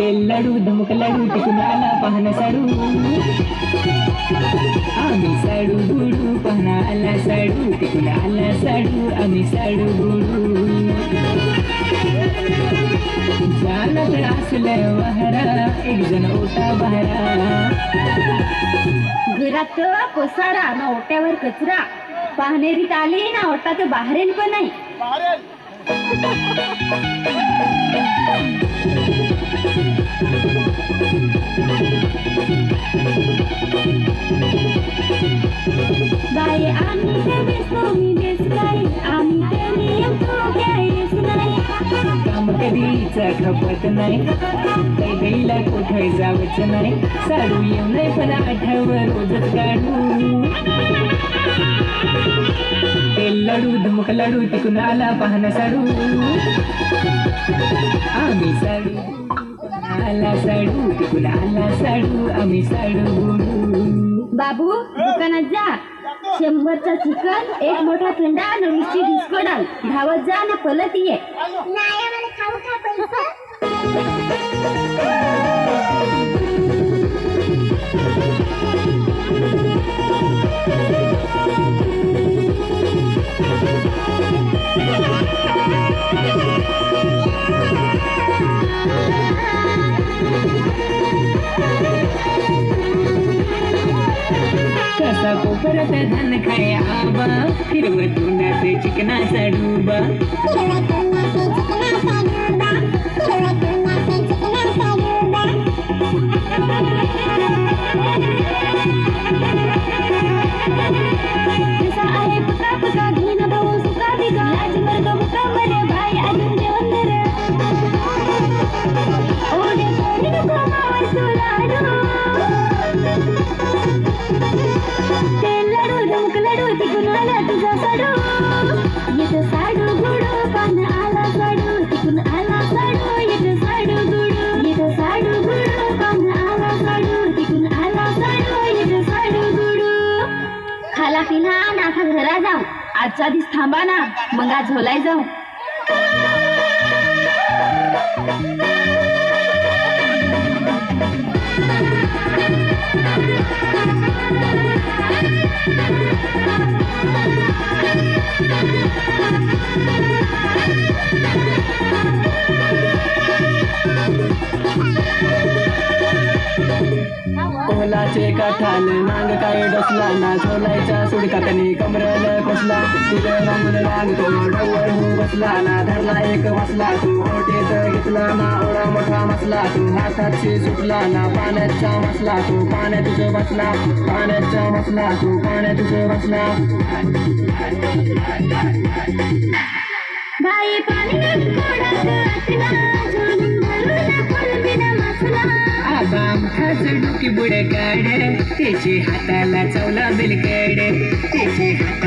लाडू धमक लाडू टिकून आला पाहणं साडू. आम्ही साडू गुडू पाहणा आला साडू टिकून आला साडू आम्ही साडू गुडू. चालत असलं वाहरा एक जण ओटा बहरा. घरात पसारा ना ओट्यावर कचरा पाहणेरीत आले ना ओटात बाहेर पण नाही. बाय काय नाही. खपत नाही. काही कुठे जावच नाही. साडू येऊ नये पण आठवं रोजच काढू. ते लाडू धमक लाडू टिकून आला पाहणं साडू. आला साडू आला साडू आम्ही साडू बाबू दुकानात जा. शंभरचा चिकन एक मोठा थंडा आणि वीसची डिस्को डाल. धावत जा ना पलत ये. नाही कसा कोपरात धन खाय आबा. फिरवत उन्हात चिकनाचा डुबा. कसा आजचा दिस थांबा ना. मग आज झोलाय जाऊ. कोलाचे कठाल नांग काय डसला ना झोलायच्या सुडकातनी कमरल. हो बसला ना धरला एक बसला तू ओटेत घेतला ना ओळा मोठा मसला तू हातात शे सुटला ना पाण्याचा मसला तू पाण्यात तुझं बसला पाण्याचा मसला तू पाण्यात तुझं बसला. बाई पाणी कोडात आटला झोलून भरून कोलंबीना मसला. आबा मुखाच डोकी बुड काढ त्याचे हाताला चवला बिलकड त्याचे हाताला